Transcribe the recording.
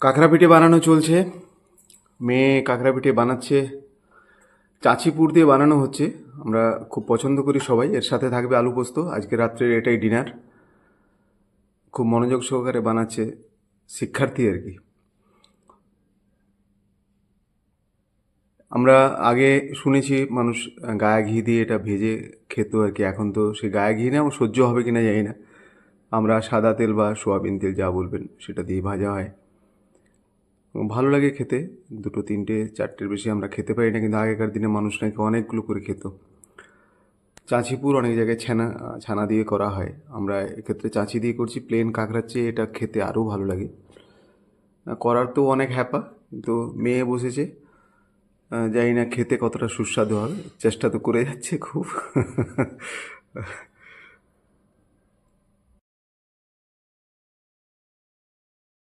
কাঁকড়া পিঠে বানানো চলছে। মেয়ে কাঁকড়া পিঠে বানাচ্ছে চাঁচিপুর দিয়ে বানানো হচ্ছে। আমরা খুব পছন্দ করি সবাই। এর সাথে থাকবে আলু পোস্ত। আজকে রাত্রের এটাই ডিনার। খুব মনোযোগ সহকারে বানাচ্ছে শিক্ষার্থী আর কি। আমরা আগে শুনেছি মানুষ গায়ে ঘি দিয়ে এটা ভেজে খেত আর কি। এখন তো সে গায়ে ঘি না সহ্য হবে কিনা জানি না। আমরা সাদা তেল বা সোয়াবিন তেল যা বলবেন সেটা দিয়ে ভাজা হয়। ভালো লাগে খেতে। দুটো, তিনটে, চারটের বেশি আমরা খেতে পারি না, কিন্তু আগেকার দিনে মানুষ নাকি অনেকগুলো করে খেত। চাঁচিপুর অনেক জায়গায় ছানা ছানা দিয়ে করা হয়। আমরা এক্ষেত্রে চাঁচি দিয়ে করছি প্লেন কাঁকড়ার চেয়ে এটা খেতে আরও ভালো লাগে। করার তো অনেক হ্যাপা, কিন্তু মেয়ে বসেছে। জানি না খেতে কতটা সুস্বাদু হবে। চেষ্টা তো করে যাচ্ছে খুব।